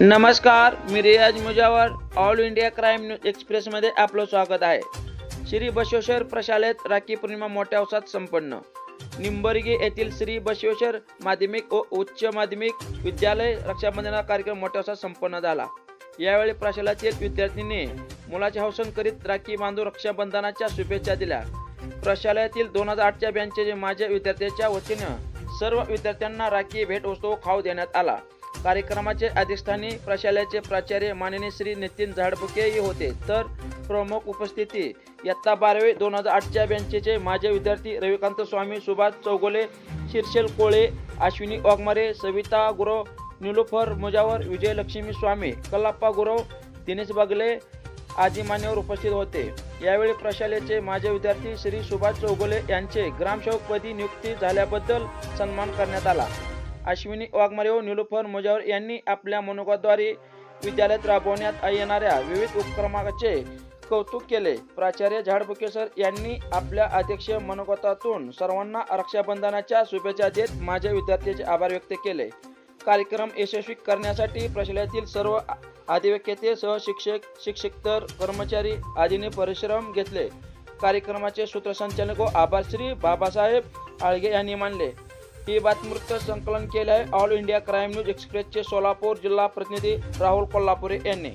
नमस्कार मी Riyaz Mujawar all India crime news एक्सप्रेसमध्ये आपलं स्वागत आहे. श्री बसवेश्वर प्रशालेत राखी पौर्णिमा मोठ्या उत्साहात संपन्न. निंबर्गी येथील श्री बसवेश्वर माध्यमिक व उच्च माध्यमिक विद्यालय रक्षाबंधन कार्यक्रम मोठ्या अवसात संपन्न झाला. यावेळी प्रशालातील विद्यार्थ्यांनी मुलाचे हौसन करीत राखी बांधू रक्षाबंधनाच्या शुभेच्छा दिल्या. प्रशालेतील दोन हजार आठच्या बँकेचे माझ्या विद्यार्थ्याच्या वतीनं सर्व विद्यार्थ्यांना राखी भेट वस्तू खाऊ देण्यात आला. कार्यक्रमाचे अधिष्ठानी प्रशालेचे प्राचार्य माननीय श्री नितीन झाडबुकेही होते. तर प्रमुख उपस्थिती इयत्ता बारावी दोन हजार आठच्या बँचेचे माझे विद्यार्थी रविकांत स्वामी सुभाष चौगोले शीर्षेल कोळे अश्विनी वाघमारे सविता गुरव निलुफर मुजावर विजयलक्ष्मी स्वामी कल्लाप्पा गुरव दिनेश बागले आदी मान्यवर उपस्थित होते. यावेळी प्रशालेचे माझे विद्यार्थी श्री सुभाष चौगोले यांचे ग्रामसेवकपदी नियुक्ती झाल्याबद्दल सन्मान करण्यात आला. अश्विनी वाघमारे व निलुफर मुजावर यांनी आपल्या मनोगाद्वारे विद्यालयात राबवण्यात येणाऱ्या विविध उपक्रमाचे कौतुक केले. प्राचार्य झाडबुके सर यांनी आपल्या अध्यक्ष मनोगतातून सर्वांना रक्षाबंधनाच्या शुभेच्छा देत माझ्या विद्यार्थ्यांचे आभार व्यक्त केले. कार्यक्रम यशस्वी करण्यासाठी प्रशालेतील सर्व अधिवेकेते सहशिक्षक शिक्षकतर कर्मचारी आदींनी परिश्रम घेतले. कार्यक्रमाचे सूत्रसंचालक व आभारश्री बाबासाहेब आळगे यांनी मानले. ही बातमीवृत्त संकलन केले आहे ऑल इंडिया क्राईम न्यूज एक्सप्रेसचे सोलापूर जिल्हा प्रतिनिधी राहुल कोल्हापुरे यांनी.